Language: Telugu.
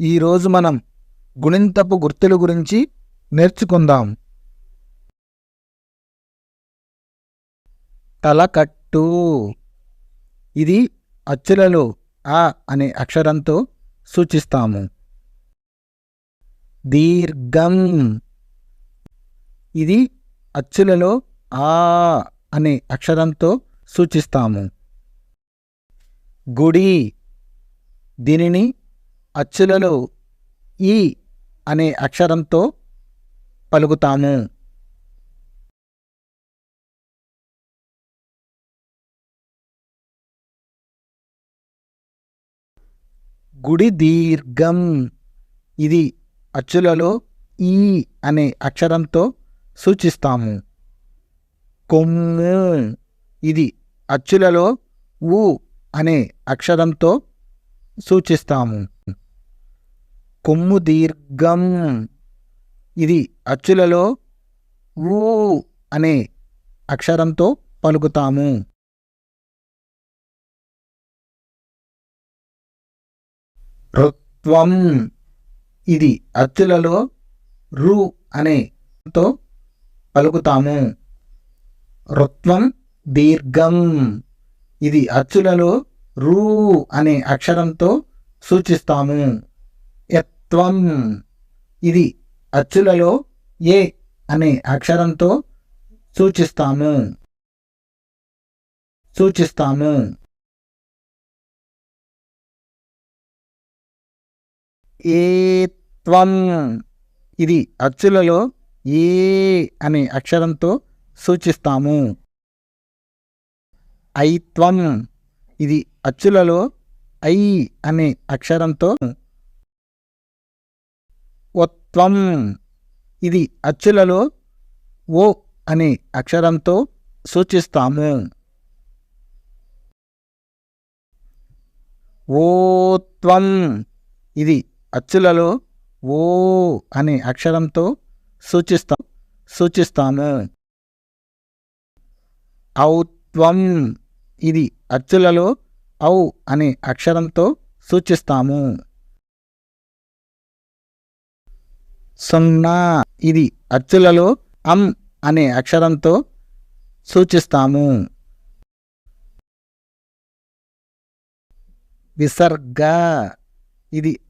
ఈరోజు మనం గుణింతపు గుర్తుల గురించి నేర్చుకుందాం. తలకట్టు. ఇది అచ్చులలో ఆ అనే అక్షరంతో సూచిస్తాము. దీర్ఘం. ఇది అచ్చులలో ఆ అనే అక్షరంతో సూచిస్తాము. గుడి. దీనిని అచ్చులలో ఈ అనే అక్షరంతో పలుకుతాము. గుడి దీర్ఘం. ఇది అచ్చులలో ఈ అనే అక్షరంతో సూచిస్తాము. కొమ్ము. ఇది అచ్చులలో ఊ అనే అక్షరంతో సూచిస్తాము. కొమ్ము దీర్ఘం. ఇది అచ్చులలో ఊ అనే అక్షరంతో పలుకుతాము. రుత్వం ఇది అచ్చులలో రు అనే తో పలుకుతాము. రుత్వం దీర్ఘం. ఇది అచ్చులలో రూ అనే అక్షరంతో సూచిస్తాము. త్వం ఇది అచ్చులలో ఏ అనే అక్షరంతో సూచిస్తాము. సూచిస్తాము. ఏ త్వం ఇది అచ్చులలో ఏ అనే అక్షరంతో సూచిస్తాము. ఐత్వం ఇది అచ్చులలో ఐ అనే అక్షరంతో త్వం ఇది అచ్చులలో ఓ అనే అక్షరంతో సూచిస్తాము. ఓత్వం ఇది అచ్చులలో ఓ అనే అక్షరంతో సూచిస్తాం సూచిస్తాము. ఔత్వం ఇది అచ్చులలో ఔ అనే అక్షరంతో సూచిస్తాము. సున్నా. ఇది అచ్చులలో అం అనే అక్షరంతో సూచిస్తాము. విసర్గ. ఇది